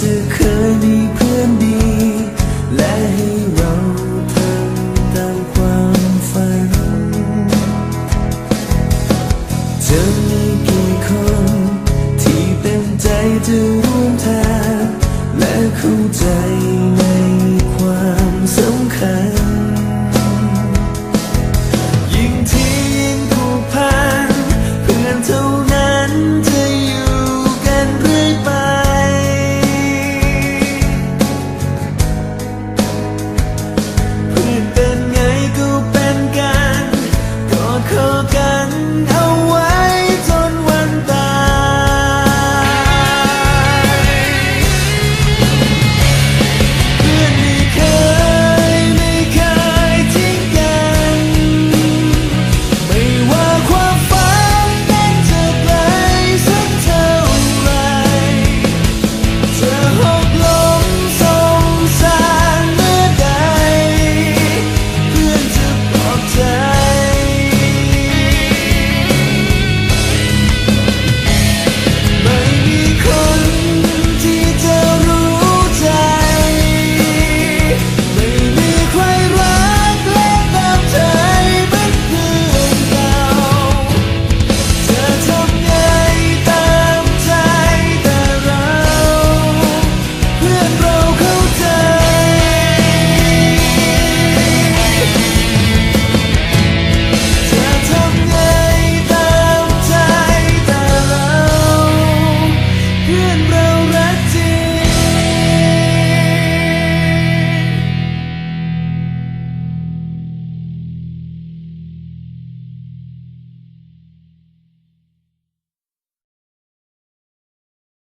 จะเคยมีเพื่อนดี และให้เราทำตามความฝัน จะมีกี่คนที่เต็มใจจะ